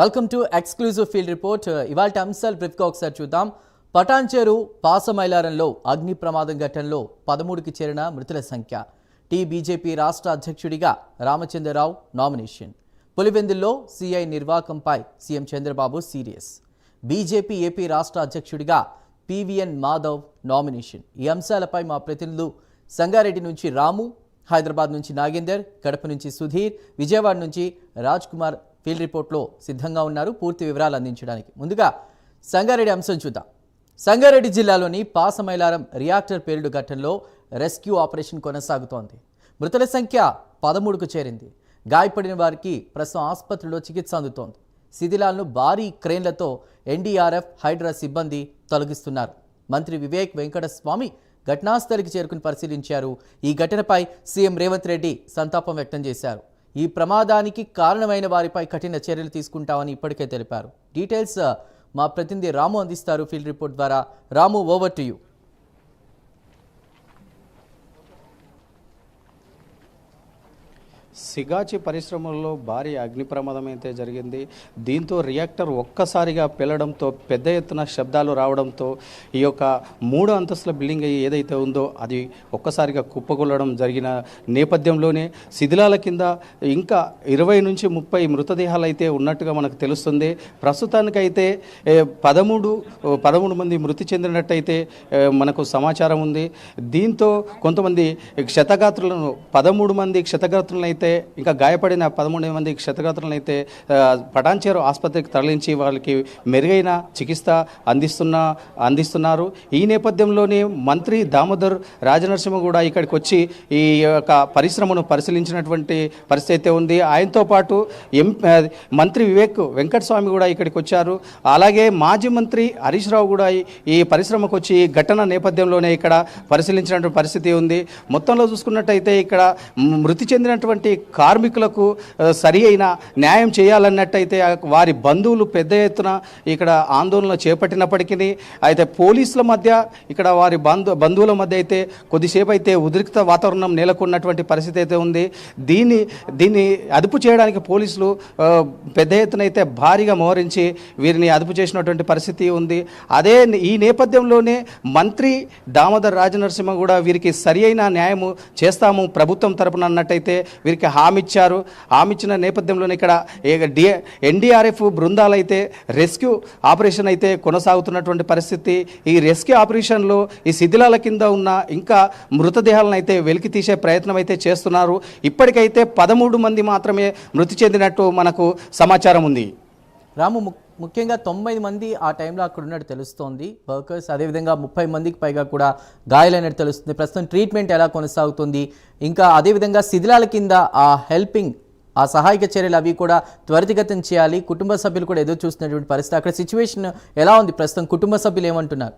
Welcome to exclusive field report ఇవాళ అంశాలు బ్రీఫ్గా ఒకసారి చూద్దాం. పటాన్చేరు పాసమైలారంలో అగ్ని ప్రమాదం ఘటనలో పదమూడుకి చేరిన మృతుల సంఖ్య. టీ బీజేపీ రాష్ట్ర అధ్యక్షుడిగా రామచంద్రరావు నామినేషన్. పులివెందుల్లో CI నిర్వాకంపై CM Chandrababu serious. BJP AP రాష్ట్ర అధ్యక్షుడిగా పివిఎన్ మాధవ్ నామినేషన్. ఈ అంశాలపై మా ప్రతినిధులు సంగారెడ్డి నుంచి రాము హైదరాబాద్ నుంచి నాగేందర్ కడప నుంచి సుధీర్ విజయవాడ నుంచి రాజ్ కుమార్ ఫీల్డ్ రిపోర్ట్లో సిద్ధంగా ఉన్నారు. పూర్తి వివరాలు అందించడానికి. ముందుగా సంగారెడ్డి అంశం చూద్దాం. సంగారెడ్డి జిల్లాలోని పాసమైలారం రియాక్టర్ పేలుడు ఘటనలో రెస్క్యూ ఆపరేషన్ కొనసాగుతోంది. మృతుల సంఖ్య పదమూడుకు చేరింది. గాయపడిన వారికి ప్రస్తుతం ఆసుపత్రిలో చికిత్స అందుతోంది. శిథిలాలను భారీ క్రేన్లతో ఎన్డీఆర్ఎఫ్ హైడ్రా సిబ్బంది తొలగిస్తున్నారు. మంత్రి వివేక్ వెంకటస్వామి ఘటనాస్థలికి చేరుకుని పరిశీలించారు. ఈ ఘటనపై సీఎం రేవంత్ రెడ్డి సంతాపం వ్యక్తం చేశారు. ఈ ప్రమాదానికి కారణమైన వారిపై కఠిన చర్యలు తీసుకుంటామని ఇప్పటికే తెలిపారు. డీటెయిల్స్ మా ప్రతినిధి రాము అందిస్తారు. ఫీల్డ్ రిపోర్ట్ ద్వారా Ramu over to you. Sigachi పరిశ్రమల్లో భారీ అగ్ని ప్రమాదం అయితే జరిగింది. దీంతో రియాక్టర్ ఒక్కసారిగా పెళ్ళడంతో పెద్ద ఎత్తున శబ్దాలు రావడంతో ఈ యొక్క మూడు అంతస్తుల బిల్డింగ్ ఏదైతే ఉందో అది ఒక్కసారిగా కుప్పగొల్లడం జరిగిన నేపథ్యంలోనే శిథిలాల కింద ఇంకా ఇరవై నుంచి ముప్పై మృతదేహాలు అయితే ఉన్నట్టుగా మనకు తెలుస్తుంది. ప్రస్తుతానికైతే పదమూడు పదమూడు మంది మృతి చెందినట్టయితే మనకు సమాచారం ఉంది. దీంతో కొంతమంది క్షతగాత్రులను పదమూడు మంది క్షతగాత్రులను అయితే ఇంకా గాయపడిన పదమూడు మంది క్షతగాత్రులను అయితే పటాన్చేరు ఆసుపత్రికి తరలించి వాళ్ళకి మెరుగైన చికిత్స అందిస్తున్న అందిస్తున్నారు. ఈ నేపథ్యంలోనే మంత్రి దామోదర్ రాజనరసింహ కూడా ఇక్కడికి వచ్చి ఈ యొక్క పరిశ్రమను పరిశీలించినటువంటి పరిస్థితి అయితే ఉంది. ఆయనతో పాటు ఎం మంత్రి వివేక్ వెంకటస్వామి కూడా ఇక్కడికి వచ్చారు అలాగే మాజీ మంత్రి హరీష్ రావు కూడా ఈ- ఈ పరిశ్రమకు వచ్చి ఈ ఘటన నేపథ్యంలోనే ఇక్కడ పరిశీలించినటువంటి పరిస్థితి ఉంది. మొత్తంలో చూసుకున్నట్టయితే ఇక్కడ మృతి చెందినటువంటి కార్మికులకు సరి అయిన న్యాయం చేయాలన్నట్టయితే వారి బంధువులు పెద్ద ఎత్తున ఇక్కడ ఆందోళన చేపట్టినప్పటికీ అయితే పోలీసుల మధ్య ఇక్కడ వారి బంధు బంధువుల మధ్య అయితే కొద్దిసేపు అయితే ఉద్రిక్త వాతావరణం నెలకొన్నటువంటి పరిస్థితి అయితే ఉంది. దీన్ని దీన్ని అదుపు చేయడానికి పోలీసులు పెద్ద ఎత్తున అయితే భారీగా మోహరించి వీరిని అదుపు చేసినటువంటి పరిస్థితి ఉంది. అదే ఈ నేపథ్యంలోనే మంత్రి దామోదర్ రాజనరసింహ కూడా వీరికి సరి అయిన న్యాయము చేస్తాము ప్రభుత్వం తరపున అన్నట్టయితే వీరికి హామీ ఇచ్చారు హామీ ఇచ్చిన నేపథ్యంలోనే ఇక్కడ ఏ- డి ఎన్డీఆర్ఎఫ్ బృందాలు అయితే రెస్క్యూ ఆపరేషన్ అయితే కొనసాగుతున్నటువంటి పరిస్థితి. ఈ రెస్క్యూ ఆపరేషన్లో ఈ శిథిలాల కింద ఉన్న ఇంకా మృతదేహాలను అయితే వెలికి తీసే ప్రయత్నం అయితే చేస్తున్నారు. ఇప్పటికైతే పదమూడు మంది మాత్రమే మృతి చెందినట్టు మనకు సమాచారం ఉంది. రాము ముఖ్యంగా తొంభై మంది ఆ టైంలో అక్కడ ఉన్నట్టు తెలుస్తోంది. వర్కర్స్ అదేవిధంగా ముప్పై మందికి పైగా కూడా గాయాలైనట్టు తెలుస్తుంది. ప్రస్తుతం ట్రీట్మెంట్ ఎలా కొనసాగుతుంది? ఇంకా అదేవిధంగా శిథిలాల కింద ఆ హెల్పింగ్ ఆ సహాయక చర్యలు అవి కూడా త్వరితగతం చేయాలి. కుటుంబ సభ్యులు కూడా ఎదురు చూస్తున్నటువంటి పరిస్థితి. అక్కడ సిచ్యువేషన్ ఎలా ఉంది? ప్రస్తుతం కుటుంబ సభ్యులు ఏమంటున్నారు?